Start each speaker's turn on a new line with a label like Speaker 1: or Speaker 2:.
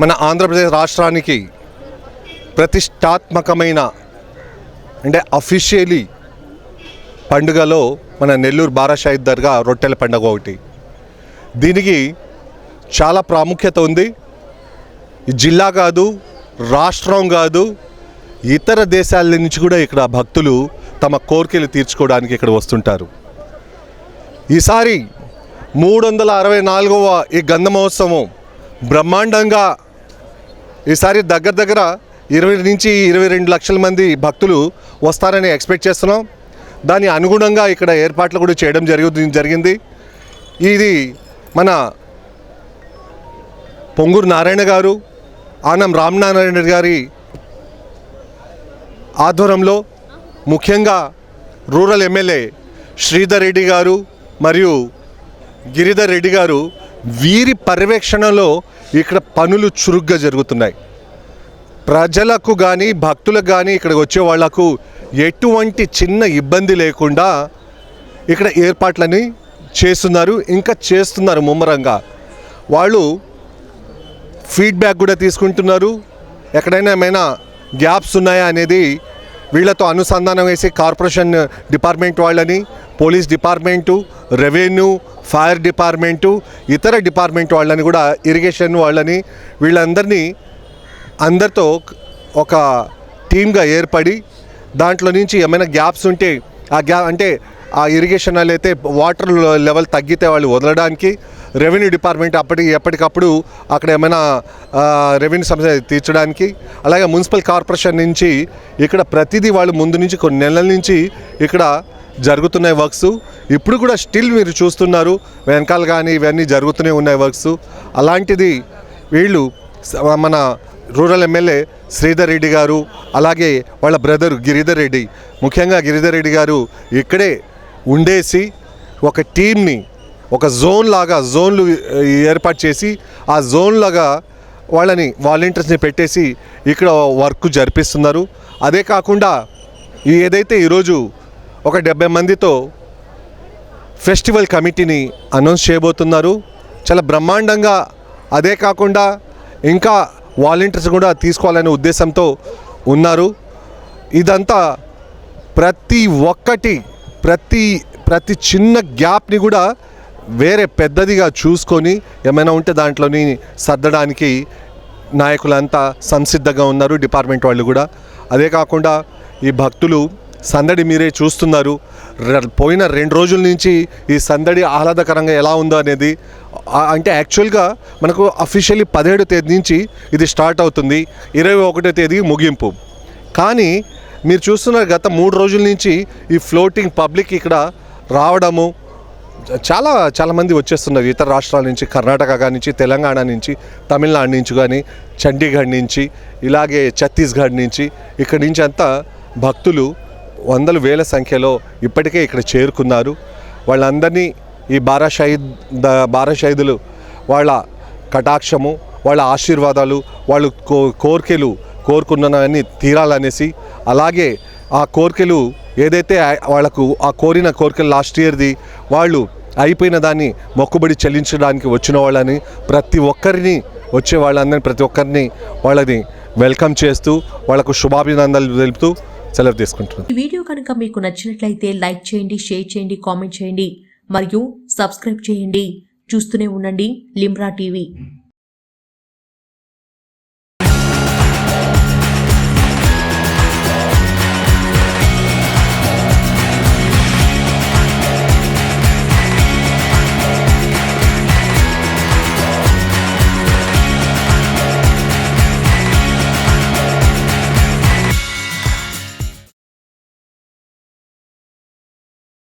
Speaker 1: మన ఆంధ్రప్రదేశ్ రాష్ట్రానికి ప్రతిష్టాత్మకమైన అంటే అఫీషియలీ పండుగలో మన నెల్లూరు బారాషాహిద్ దర్గా రొట్టెల పండుగ ఒకటి. దీనికి చాలా ప్రాముఖ్యత ఉంది. జిల్లా కాదు రాష్ట్రం కాదు ఇతర దేశాల నుంచి కూడా ఇక్కడ భక్తులు తమ కోరికలు తీర్చుకోవడానికి ఇక్కడ వస్తుంటారు. ఈసారి మూడు వందల అరవై నాలుగవ ఈ గంధ మహోత్సవం బ్రహ్మాండంగా ఈసారి దగ్గర దగ్గర ఇరవై నుంచి ఇరవై రెండు లక్షల మంది భక్తులు వస్తారని ఎక్స్పెక్ట్ చేస్తున్నాం. దాని అనుగుణంగా ఇక్కడ ఏర్పాట్లు కూడా చేయడం జరుగు జరిగింది. ఇది మన పొంగూరు నారాయణ గారు ఆనం రామనారాయణ గారి ఆధ్వర్యంలో ముఖ్యంగా రూరల్ ఎమ్మెల్యే శ్రీధర్ రెడ్డి గారు మరియు గిరిధర్ రెడ్డి గారు వీరి పర్యవేక్షణలో ఇక్కడ పనులు చురుగ్గా జరుగుతున్నాయి. ప్రజలకు కానీ భక్తులకు కానీ ఇక్కడికి వచ్చే వాళ్ళకు ఎటువంటి చిన్న ఇబ్బంది లేకుండా ఇక్కడ ఏర్పాట్లని చేస్తున్నారు ఇంకా చేస్తున్నారు ముమ్మరంగా. వాళ్ళు ఫీడ్బ్యాక్ కూడా తీసుకుంటున్నారు. ఎక్కడైనా ఏమైనా గ్యాప్స్ ఉన్నాయా అనేది వీళ్ళతో అనుసంధానం వేసి కార్పొరేషన్ డిపార్ట్మెంట్ వాళ్ళని police department revenue fire department ఇతర డిపార్ట్మెంట్ వాళ్ళని కూడా ఇరిగేషన్ వాళ్ళని వీళ్ళందరినీ అందరితో ఒక టీమ్గా ఏర్పడి దాంట్లో నుంచి ఏమైనా గ్యాప్స్ ఉంటే ఆ గ్యా అంటే ఆ ఇరిగేషన్ వాళ్ళు అయితే వాటర్ లెవెల్ తగ్గితే వాళ్ళు వదలడానికి రెవెన్యూ డిపార్ట్మెంట్ అప్పటి ఎప్పటికప్పుడు అక్కడ ఏమైనా రెవెన్యూ సమస్య తీర్చడానికి అలాగే మున్సిపల్ కార్పొరేషన్ నుంచి ఇక్కడ ప్రతిదీ వాళ్ళు ముందు నుంచి కొన్ని నెలల నుంచి ఇక్కడ జరుగుతున్నాయి వర్క్స్. ఇప్పుడు కూడా స్టిల్ మీరు చూస్తున్నారు వెనకాల కానీ ఇవన్నీ జరుగుతూనే ఉన్నాయి వర్క్స్. అలాంటిది వీళ్ళు మన రూరల్ ఎమ్మెల్యే శ్రీధర్ రెడ్డి గారు అలాగే వాళ్ళ బ్రదర్ గిరిధర్ రెడ్డి ముఖ్యంగా గిరిధర్ రెడ్డి గారు ఇక్కడే ఉండేసి ఒక టీంని ఒక జోన్ లాగా జోన్లు ఏర్పాటు చేసి ఆ జోన్ లాగా వాళ్ళని వాలంటీర్స్ని పెట్టేసి ఇక్కడ వర్క్ జరిపిస్తున్నారు. అదే కాకుండా ఏదైతే ఈరోజు ఒక డెబ్బై మందితో ఫెస్టివల్ కమిటీని అనౌన్స్ చేయబోతున్నారు. చాలా బ్రహ్మాండంగా అదే కాకుండా ఇంకా వాలంటీర్స్ కూడా తీసుకోవాలనే ఉద్దేశంతో ఉన్నారు. ఇదంతా ప్రతి ఒక్కటి ప్రతి ప్రతి చిన్న గ్యాప్ని కూడా వేరే పెద్దదిగా చూసుకొని ఏమైనా ఉంటే దాంట్లోని సర్దడానికి నాయకులంతా సంసిద్ధంగా ఉన్నారు డిపార్ట్మెంట్ వాళ్ళు కూడా. అదే కాకుండా ఈ భక్తులు సందడి మీరే చూస్తున్నారు. పోయిన రెండు రోజుల నుంచి ఈ సందడి ఆహ్లాదకరంగా ఎలా ఉందో అనేది అంటే యాక్చువల్గా మనకు అఫీషియల్లీ పదిహేడు తేదీ నుంచి ఇది స్టార్ట్ అవుతుంది. ఇరవై ఒకటో తేదీ ముగింపు. కానీ మీరు చూస్తున్నారు గత మూడు రోజుల నుంచి ఈ ఫ్లోటింగ్ పబ్లిక్ ఇక్కడ రావడము చాలా చాలామంది వచ్చేస్తున్నారు. ఇతర రాష్ట్రాల నుంచి కర్ణాటక నుంచి తెలంగాణ నుంచి తమిళనాడు నుంచి కానీ చండీగఢ్ నుంచి ఇలాగే ఛత్తీస్గఢ్ నుంచి ఇక్కడి నుంచి అంతా భక్తులు వందల వేల సంఖ్యలో ఇప్పటికే ఇక్కడ చేరుకున్నారు. వాళ్ళందరినీ ఈ బారా షహీద్ బారా షహీదులు వాళ్ళ కటాక్షము వాళ్ళ ఆశీర్వాదాలు వాళ్ళు కో కోరికలు కోరుకున్నానని తీరాలనేసి అలాగే ఆ కోరికలు ఏదైతే వాళ్ళకు ఆ కోరిన కోరికలు లాస్ట్ ఇయర్ది వాళ్ళు అయిపోయిన దాన్ని మొక్కుబడి చెల్లించడానికి వచ్చిన వాళ్ళని ప్రతి ఒక్కరిని వచ్చే వాళ్ళందరినీ ప్రతి ఒక్కరిని వాళ్ళని వెల్కమ్ చేస్తూ వాళ్ళకు శుభాభినందనలు తెలుపుతూ సెలవు తీసుకుంటున్నాను.
Speaker 2: ఈ వీడియో కనుక మీకు నచ్చినట్లయితే లైక్ చేయండి షేర్ చేయండి కామెంట్ చేయండి మరియు సబ్స్క్రైబ్ చేయండి. చూస్తూనే ఉండండి లిమ్రా టీవీ.